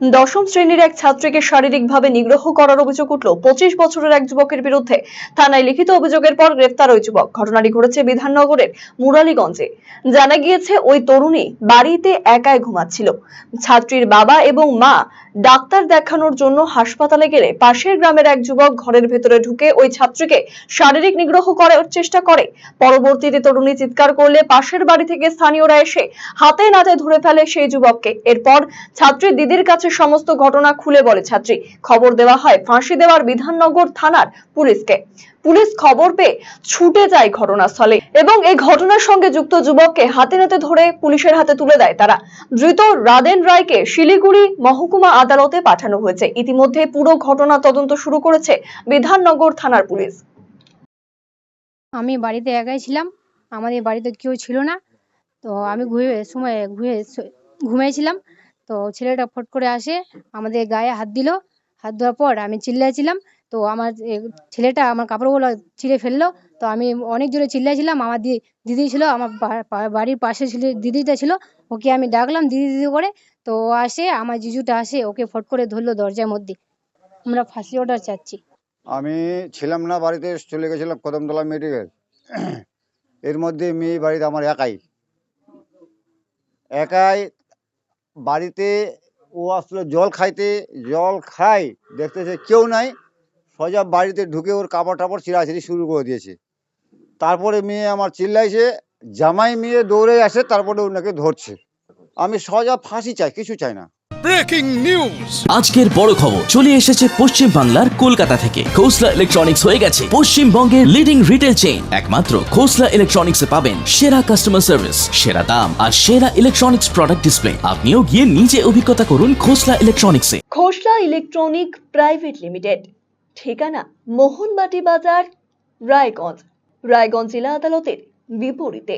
দশম শ্রেণির এক ছাত্রীকে শারীরিকভাবে নিগ্রহ করার অভিযোগ উঠল। পঁচিশ বছরের এক যুবকের বিরুদ্ধে থানায় লিখিত অভিযোগের পর গ্রেফতার ওই যুবক। ঘটনাটি ঘটেছে বিধাননগরের মুরালীগঞ্জে। জানা গিয়েছে, ওই তরুণী বাড়িতে একাই ঘুমাচ্ছিল। ছাত্রীর বাবা এবং মা ডাক্তার দেখানোর জন্য হাসপাতালে গেলে পাশের গ্রামের এক যুবক ঘরের ভেতরে ঢুকে ওই ছাত্রীকে শারীরিক নিগ্রহ করার চেষ্টা করে। পরবর্তীতে তরুণী চিৎকার করলে পাশের বাড়ি থেকে স্থানীয়রা এসে হাতে নাতে ধরে ফেলে সেই যুবককে। এরপর ছাত্রীর দিদির কাছে সমস্ত ঘটনা খুলে বলে ছাত্রী। খবর দেওয়া হয় ফাঁসি দেওয়ার বিধাননগর থানার পুলিশকে। পুলিশ খবর পেয়ে ছুটে যায় ঘটনাস্থলে এবং এই ঘটনার সঙ্গে যুক্ত যুবককে হাতে নাতে ধরে পুলিশের হাতে তুলে দেয় তারা। ধৃত রাদেন রায়কে শিলিগুড়ি মহকুমা আদালতে পাঠানো হয়েছে। ইতিমধ্যে পুরো ঘটনা তদন্ত শুরু করেছে বিধাননগর থানার পুলিশ। আমি বাড়িতে একাই ছিলাম। আমাদের বাড়িতে কেউ ছিল না। তো আমি ঘুরে সময় ঘুরে ঘুমিয়েছিলাম। তো ছেলেটা ফট করে আসে, আমাদের গায়ে হাত দিল। হাত দেওয়ার পর আমি চিল্লাইছিলাম তো আমার ছেলেটা আমার কাপড়গুলো ছিঁড়ে ফেলল। তো আমি অনেক জোরে চিল্লাইছিলাম। আমার দি- দিদি ছিল, আমার বাড়ির পাশে ছিল, দিদিটা ছিল, ওকে আমি ডাকলাম দিদি দিদি করে। তো ও আসে, আমার জিজুটা আসে, ওকে ফট করে ধরলো দরজার মধ্যে। আমরা ফাঁসি অর্ডার চাচ্ছি। আমি ছিলাম না বাড়িতে, চলে গেছিলাম কদমতলা মেডিকেল। এর মধ্যে মেয়ে বাড়িতে আমার একাই। একাই বাড়িতে ও আসলো জল খাইতে, জল খাই দেখতেছে কেউ নাই। সোজা বাড়িতে ঢুকে ওর কাপড় টাপড় ছিঁড়াছিড়ি শুরু করে দিয়েছে। তারপরে মেয়ে আমার চিল্লাইছে জামাই মেয়ে দৌড়ে আসে তারপরে ওনাকে ধরছে। আমি সোজা ফাঁসি চাই কিছু চাই না। Breaking news. আজকের বড় খবর চলে এসেছে পশ্চিম বাংলার কলকাতা থেকে। খোসলা ইলেকট্রনিক্স হয়ে গেছে পশ্চিমবঙ্গের লিডিং রিটেল চেইন একমাত্র খোসলা ইলেকট্রনিক্স এ পাবেন সেরা কাস্টমার সার্ভিস সেরা দাম আর সেরা ইলেকট্রনিক্স প্রোডাক্ট ডিসপ্লে আপনিও গিয়ে নিজে অভিজ্ঞতা করুন খোসলা ইলেকট্রনিক্সে খোসলা ইলেকট্রনিক প্রাইভেট লিমিটেড ঠিকানা মোহনবাটি বাজার রায়গঞ্জ। রায়গঞ্জ জেলা আদালতের বিপরীতে।